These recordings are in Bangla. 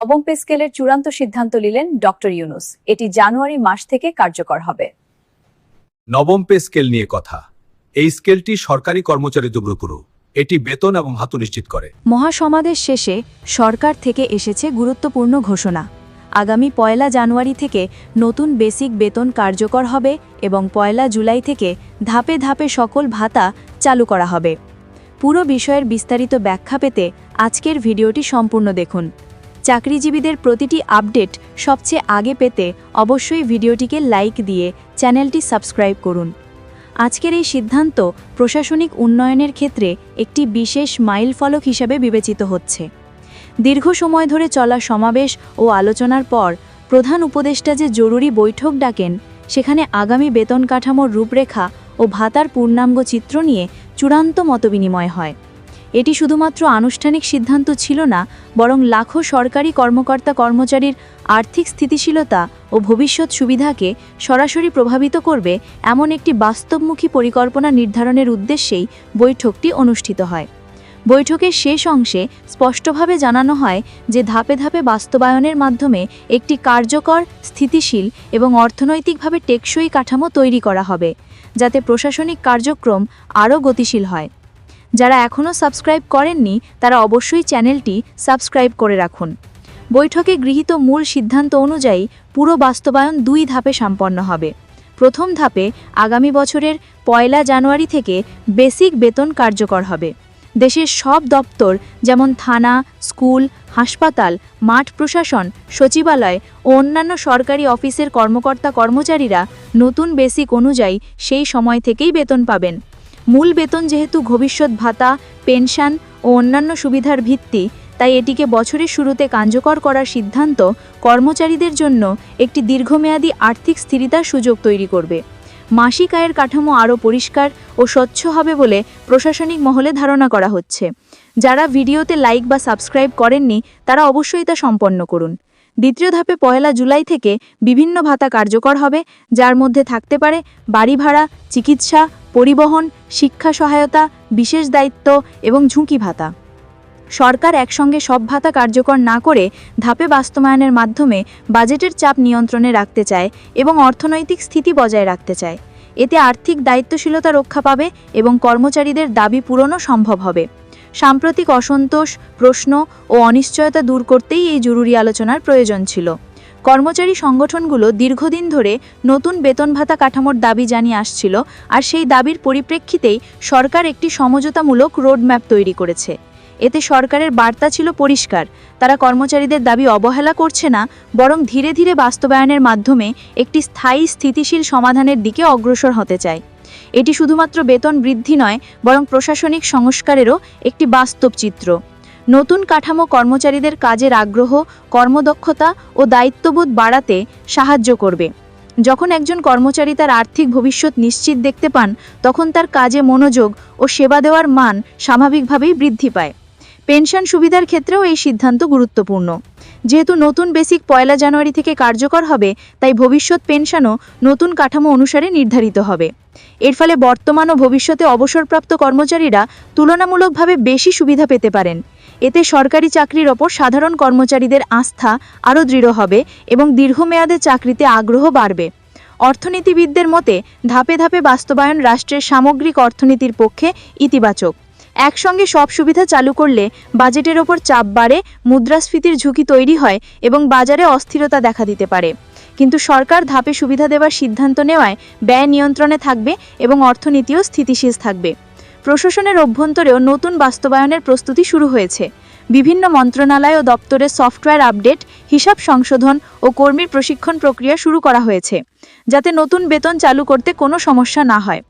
নবম পে স্কেলের চূড়ান্ত সিদ্ধান্ত নিলেন ডক্টর ইউনুস। এটি জানুয়ারি মাস থেকে কার্যকর হবে। নবম পে স্কেল নিয়ে কথা। এই স্কেলটি সরকারি কর্মচারীদের উপরও এটি বেতন এবং হাতু নিশ্চিত করে। মহাসমাবেশ শেষে সরকার থেকে এসেছে গুরুত্বপূর্ণ ঘোষণা। আগামী পয়লা জানুয়ারি থেকে নতুন বেসিক বেতন কার্যকর হবে এবং পয়লা জুলাই থেকে ধাপে ধাপে সকল ভাতা চালু করা হবে। পুরো বিষয়ের বিস্তারিত ব্যাখ্যা পেতে আজকের ভিডিওটি সম্পূর্ণ দেখুন। চাকরিজীবীদের প্রতিটি আপডেট সবচেয়ে আগে পেতে অবশ্যই ভিডিওটিকে লাইক দিয়ে চ্যানেলটি সাবস্ক্রাইব করুন। আজকের এই সিদ্ধান্ত প্রশাসনিক উন্নয়নের ক্ষেত্রে একটি বিশেষ মাইলফলক হিসাবে বিবেচিত হচ্ছে। দীর্ঘ সময় ধরে চলা সমাবেশ ও আলোচনার পর প্রধান উপদেষ্টা যে জরুরি বৈঠক ডাকেন, সেখানে আগামী বেতন কাঠামোর রূপরেখা ও ভাতার পূর্ণাঙ্গ চিত্র নিয়ে চূড়ান্ত মতবিনিময় হয়। এটি শুধুমাত্র আনুষ্ঠানিক সিদ্ধান্ত ছিল না, বরং লাখো সরকারি কর্মকর্তা কর্মচারীর আর্থিক স্থিতিশীলতা ও ভবিষ্যৎ সুবিধাকে সরাসরি প্রভাবিত করবে এমন একটি বাস্তবমুখী পরিকল্পনা নির্ধারণের উদ্দেশ্যেই বৈঠকটি অনুষ্ঠিত হয়। বৈঠকের শেষ অংশে স্পষ্টভাবে জানানো হয় যে ধাপে ধাপে বাস্তবায়নের মাধ্যমে একটি কার্যকর, স্থিতিশীল এবং অর্থনৈতিকভাবে টেকসই কাঠামো তৈরি করা হবে, যাতে প্রশাসনিক কার্যক্রম আরও গতিশীল হয়। যারা এখনও সাবস্ক্রাইব করেননি, তারা অবশ্যই চ্যানেলটি সাবস্ক্রাইব করে রাখুন। বৈঠকে গৃহীত মূল সিদ্ধান্ত অনুযায়ী পুরো বাস্তবায়ন দুই ধাপে সম্পন্ন হবে। প্রথম ধাপে আগামী বছরের পয়লা জানুয়ারি থেকে বেসিক বেতন কার্যকর হবে। দেশের সব দপ্তর, যেমন থানা, স্কুল, হাসপাতাল, মাঠ প্রশাসন, সচিবালয় ও অন্যান্য সরকারি অফিসের কর্মকর্তা কর্মচারীরা নতুন বেসিক অনুযায়ী সেই সময় থেকেই বেতন পাবেন। মূল বেতন যেহেতু ভবিষ্যৎ ভাতা, পেনশন ও অন্যান্য সুবিধার ভিত্তি, তাই এটিকে বছরের শুরুতে কার্যকর করার সিদ্ধান্ত কর্মচারীদের জন্য একটি দীর্ঘমেয়াদী আর্থিক স্থিরতার সুযোগ তৈরি করবে। মাসিক আয়ের কাঠামো আরও পরিষ্কার ও স্বচ্ছ হবে বলে প্রশাসনিক মহলে ধারণা করা হচ্ছে। যারা ভিডিওতে লাইক বা সাবস্ক্রাইব করেননি, তারা অবশ্যই তা সম্পন্ন করুন। দ্বিতীয় ধাপে পয়লা জুলাই থেকে বিভিন্ন ভাতা কার্যকর হবে, যার মধ্যে থাকতে পারে বাড়ি ভাড়া, চিকিৎসা, পরিবহন, শিক্ষা সহায়তা, বিশেষ দায়িত্ব এবং ঝুঁকি ভাতা। সরকার একসঙ্গে সব ভাতা কার্যকর না করে ধাপে বাস্তবায়নের মাধ্যমে বাজেটের চাপ নিয়ন্ত্রণে রাখতে চায় এবং অর্থনৈতিক স্থিতি বজায় রাখতে চায়। এতে আর্থিক দায়িত্বশীলতা রক্ষা পাবে এবং কর্মচারীদের দাবি পূরণও সম্ভব হবে। সাম্প্রতিক অসন্তোষ, প্রশ্ন ও অনিশ্চয়তা দূর করতেই এই জরুরি আলোচনার প্রয়োজন ছিল। কর্মচারী সংগঠনগুলো দীর্ঘদিন ধরে নতুন বেতন ভাতা কাঠামোর দাবি জানিয়ে আসছিল আর সেই দাবির পরিপ্রেক্ষিতেই সরকার একটি সমঝোতামূলক রোডম্যাপ তৈরি করেছে। এতে সরকারের বার্তা ছিল পরিষ্কার, তারা কর্মচারীদের দাবি অবহেলা করছে না, বরং ধীরে ধীরে বাস্তবায়নের মাধ্যমে একটি স্থায়ী স্থিতিশীল সমাধানের দিকে অগ্রসর হতে চায়। এটি শুধুমাত্র বেতন বৃদ্ধি নয়, বরং প্রশাসনিক সংস্কারেরও একটি বাস্তব চিত্র। নতুন কাঠামো কর্মচারীদের কাজের আগ্রহ, কর্মদক্ষতা ও দায়িত্ববোধ বাড়াতে সাহায্য করবে। যখন একজন কর্মচারী তার আর্থিক ভবিষ্যৎ নিশ্চিত দেখতে পান, তখন তার কাজে মনোযোগ ও সেবা দেওয়ার মান স্বাভাবিকভাবেই বৃদ্ধি পায়। পেনশন সুবিধার ক্ষেত্রেও এই সিদ্ধান্ত গুরুত্বপূর্ণ। যেহেতু নতুন বেসিক পয়লা জানুয়ারি থেকে কার্যকর হবে, তাই ভবিষ্যৎ পেনশনও নতুন কাঠামো অনুসারে নির্ধারিত হবে। এর ফলে বর্তমান ও ভবিষ্যতে অবসরপ্রাপ্ত কর্মচারীরা তুলনামূলকভাবে বেশি সুবিধা পেতে পারেন। এতে সরকারি চাকরির ওপর সাধারণ কর্মচারীদের আস্থা আরও দৃঢ় হবে এবং দীর্ঘমেয়াদে চাকরিতে আগ্রহ বাড়বে। অর্থনীতিবিদদের মতে, ধাপে ধাপে বাস্তবায়ন রাষ্ট্রের সামগ্রিক অর্থনীতির পক্ষে ইতিবাচক। একসঙ্গে সব সুবিধা চালু করলে বাজেটের ওপর চাপ বাড়ে, মুদ্রাস্ফীতির ঝুঁকি তৈরি হয় এবং বাজারে অস্থিরতা দেখা দিতে পারে। কিন্তু সরকার ধাপে সুবিধা দেওয়ার সিদ্ধান্ত নেওয়ায় ব্যয় নিয়ন্ত্রণে থাকবে এবং অর্থনীতিও স্থিতিশীল থাকবে। প্রশাসনের অভ্যন্তরেও নতুন বাস্তবায়নের প্রস্তুতি শুরু হয়েছে। বিভিন্ন মন্ত্রণালয় ও দপ্তরের সফটওয়্যার আপডেট, হিসাব সংশোধন ও কর্মীর প্রশিক্ষণ প্রক্রিয়া শুরু করা হয়েছে। যাতে নতুন বেতন চালু করতে কোনো সমস্যা না হয়।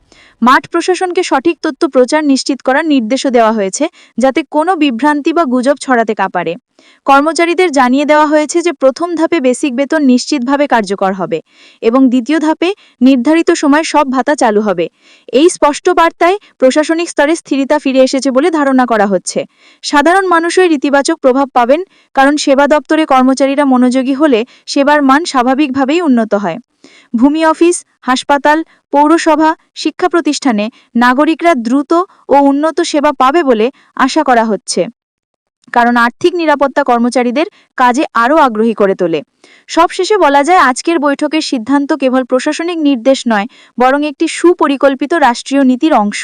মাঠ প্রশাসনকে সঠিক তথ্য প্রচার নিশ্চিত করার নির্দেশও দেওয়া হয়েছে, যাতে কোনো বিভ্রান্তি বা গুজব ছড়াতে কাপারে কর্মচারীদের জানিয়ে দেওয়া হয়েছে যে প্রথম ধাপে বেসিক বেতন নিশ্চিতভাবে কার্যকর হবে এবং দ্বিতীয় ধাপে নির্ধারিত সময় সব ভাতা চালু হবে। এই স্পষ্ট বার্তায় প্রশাসনিক স্তরে স্থিরতা ফিরে এসেছে বলে ধারণা করা হচ্ছে। সাধারণ মানুষই ইতিবাচক প্রভাব পাবেন, কারণ সেবা দপ্তরে কর্মচারীরা মনোযোগী হলে সেবার মান স্বাভাবিকভাবেই উন্নত হয়। ভূমি অফিস, হাসপাতাল, পৌরসভা শিক্ষা প্রতিষ্ঠানে নাগরিকরা দ্রুত ও উন্নত সেবা পাবে বলে আশা করা হচ্ছে। কারণ আর্থিক নিরাপত্তা কর্মচারীদের কাজে আরও আগ্রহী করে তোলে। সবশেষে বলা যায়, আজকের বৈঠকের সিদ্ধান্ত কেবল প্রশাসনিক নির্দেশ নয়, বরং একটি সুপরিকল্পিত রাষ্ট্রীয় নীতির অংশ।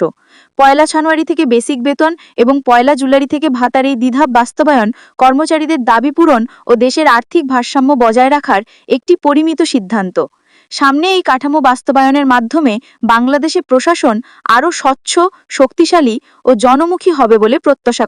পয়লা জানুয়ারি থেকে বেসিক বেতন এবং পয়লা জুলাই থেকে ভাতার এই দ্বিধা বাস্তবায়ন কর্মচারীদের দাবি পূরণ ও দেশের আর্থিক ভারসাম্য বজায় রাখার একটি পরিমিত সিদ্ধান্ত। সামনে এই কাঠামো বাস্তবায়নের মাধ্যমে বাংলাদেশে প্রশাসন আরও স্বচ্ছ, শক্তিশালী ও জনমুখী হবে বলে প্রত্যাশা